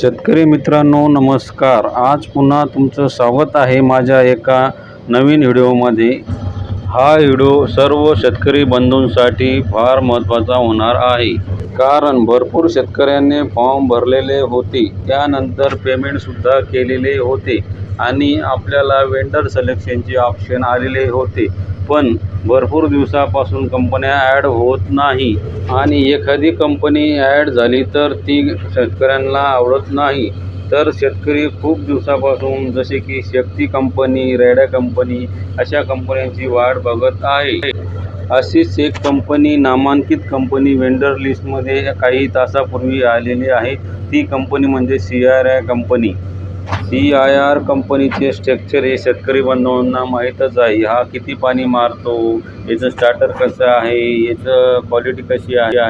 शेतकरी मित्रांनो नमस्कार. आज पुन्हा तुमचं स्वागत आहे माझ्या एका नवीन व्हिडिओमध्ये. हा व्हिडिओ सर्व शेतकरी बंधूंसाठी फार महत्त्वाचा होणार आहे. कारण भरपूर शेतकऱ्यांनी फॉर्म भरलेले होते. त्यानंतर पेमेंटसुद्धा केलेले होते. आणि आपल्याला वेंडर सिलेक्शनचे ऑप्शन आलेले होते. पण भरपूर दिवसापासून कंपन्या ॲड होत नाही आणि एखादी कंपनी ॲड झाली तर ती शेतकऱ्यांना आवडत नाही. तर शेतकरी खूप दिवसापासून जसे की शक्ती कंपनी रेड्या कंपनी अशा कंपन्यांची वाट बघत आहे. अशीच एक कंपनी नामांकित कंपनी वेंडर लिस्टमध्ये काही तासापूर्वी आलेली आहे. ती कंपनी म्हणजे C R I company. C I R कंपनीचे स्ट्रक्चर हे शेतकरी बांधवांना माहीतच आहे. हा किती पाणी मारतो? याचं स्टार्टर कसं आहे? याचं क्वालिटी कशी आहे?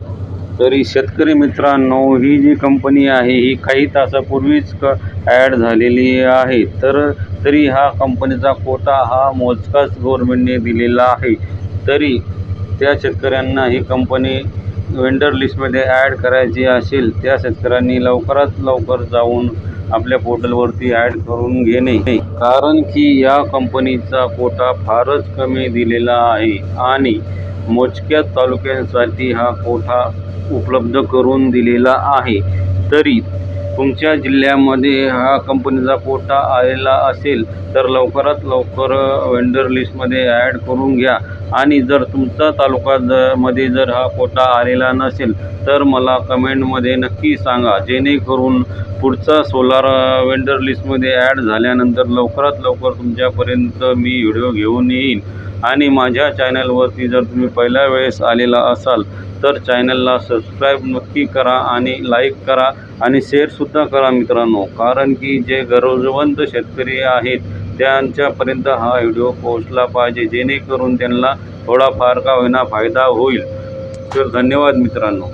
तरी शेतकरी मित्रांनो ही जी कंपनी आहे ही काही तासापूर्वीच क ॲड झालेली आहे. तर तरी हा कंपनीचा कोटा हा मोजकाच गव्हर्मेंटने दिलेला आहे. तरी त्या शेतकऱ्यांना ही कंपनी वेंडर लिस्टमध्ये ॲड करायची असेल त्या शेतकऱ्यांनी लवकरात लवकर जाऊन आपल्या पोर्टलवरती ॲड करून घेणे. कारण की या कंपनीचा कोटा फारच कमी दिलेला आहे आणि मोजक्या तालुक्यांसाठी हा कोठा उपलब्ध करून दिलेला आहे. तरी तुमच्या जिल्ह्यामध्ये हा कंपनीचा कोटा आलेला असेल तर लवकरात लवकर वेंडर लिस्टमध्ये ॲड करून घ्या. आणि जर तुमचा तालुका ज मध्ये जर हा कोटा आलेला नसेल तर मला कमेंटमध्ये नक्की सांगा. जेणेकरून पुढचा सोलार वेंडर लिस्टमध्ये ॲड झाल्यानंतर लवकरात लवकर तुमच्यापर्यंत मी व्हिडिओ घेऊन येईन. आणि माझ्या चॅनलवरती जर तुम्ही पहिल्या वेळेस आलेला असाल तर चॅनलला सबस्क्राईब नक्की करा आणि लाईक करा आणि शेअरसुद्धा करा मित्रांनो. कारण की जे गरजवंत शेतकरी आहेत त्यांच्यापर्यंत हा व्हिडिओ पोहोचला पाहिजे जेणेकरून त्यांना थोडाफार का होईना फायदा होईल. तर धन्यवाद मित्रांनो.